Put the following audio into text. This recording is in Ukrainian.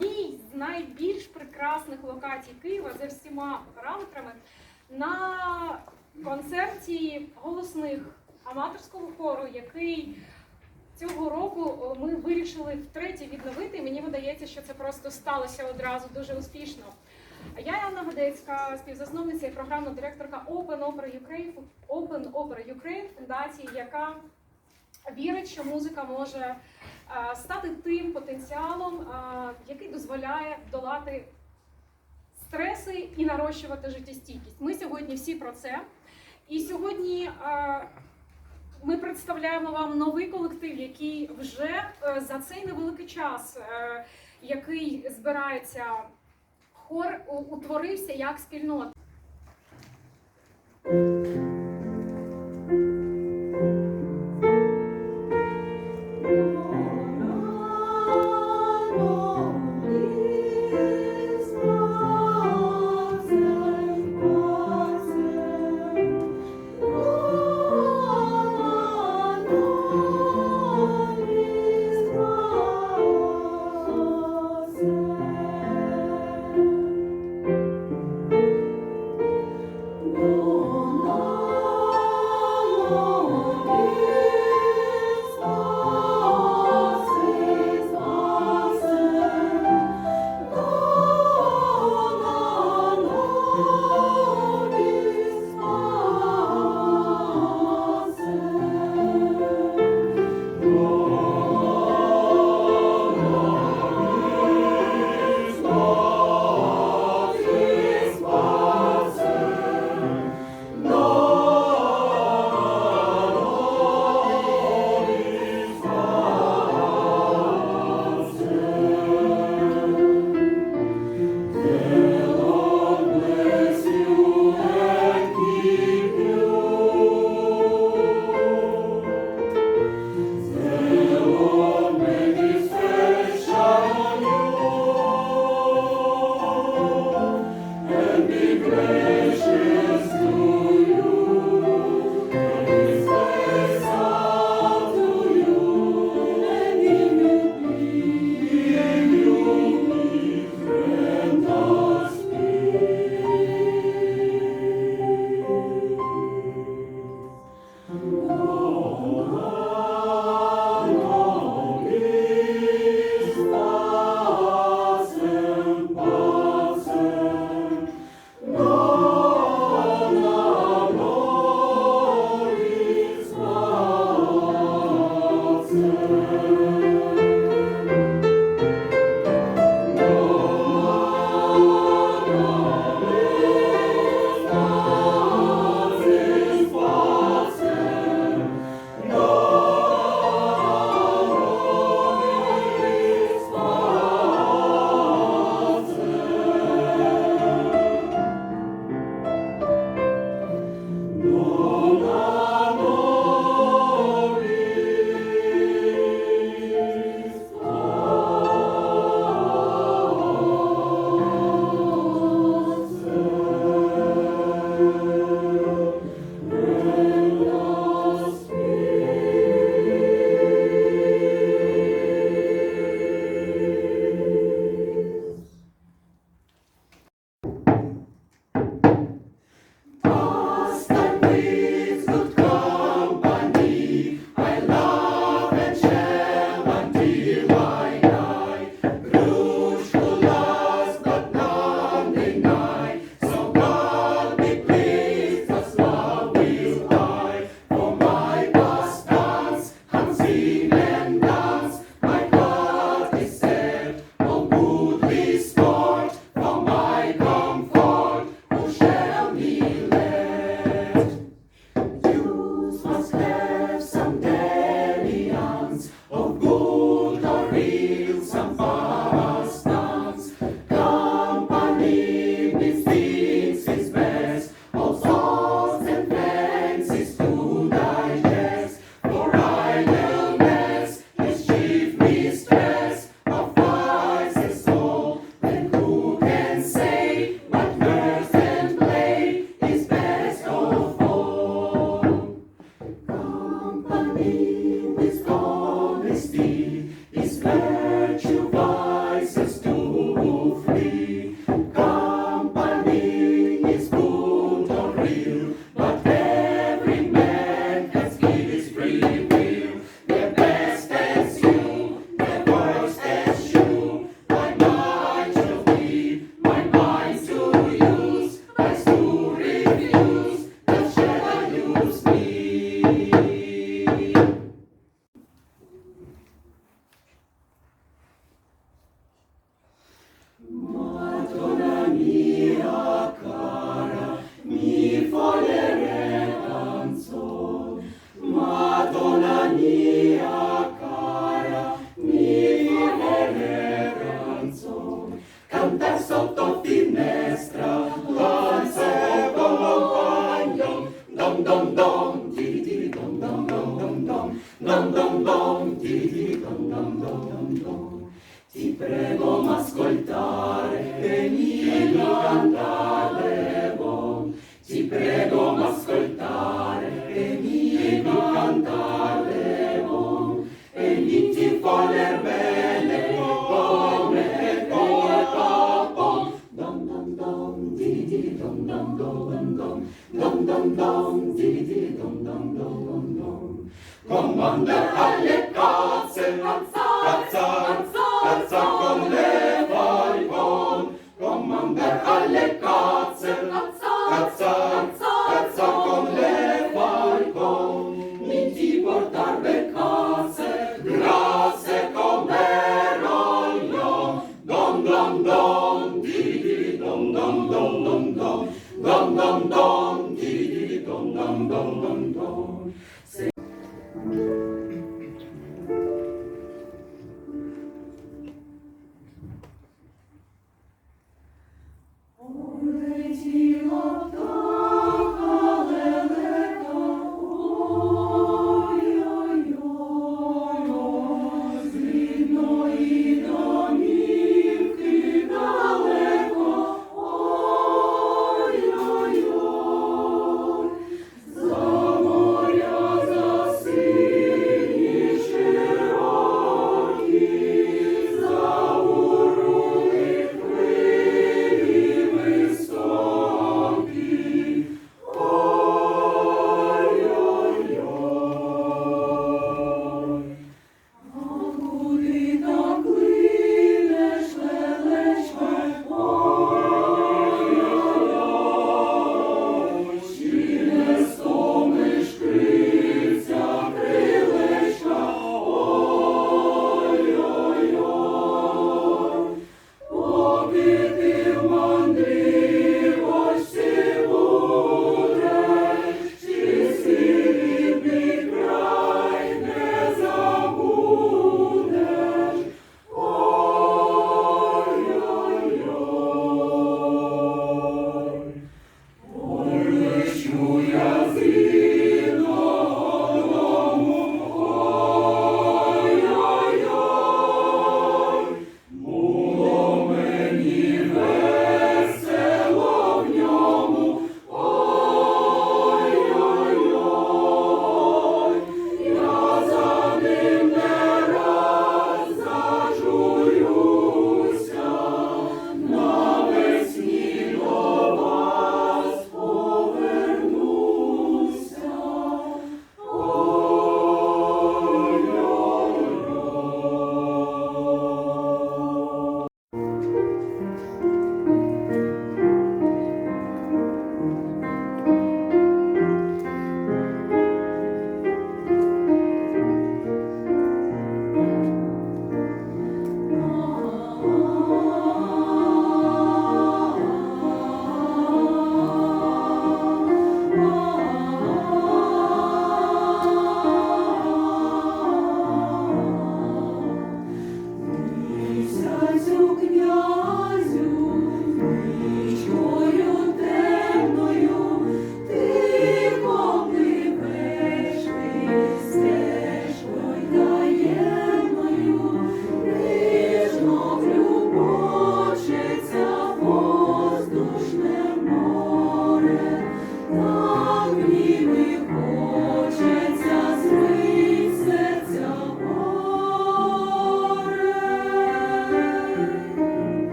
одній з найбільш прекрасних локацій Києва за всіма параметрами на концерті голосних аматорського хору, який цього року е, ми вирішили втретє відновити. І мені видається, що це просто сталося одразу дуже успішно. Я Яна Годецька, співзасновниця і програмна директорка Open Opera Ukraine, Open Opera Ukraine, фундації, яка вірить, що музика може стати тим потенціалом, який дозволяє долати стреси і нарощувати життєстійкість. Ми сьогодні всі про це. І сьогодні ми представляємо вам новий колектив, який вже е, за цей невеликий час, е, який збирається хор, утворився як спільнота. be praised. you.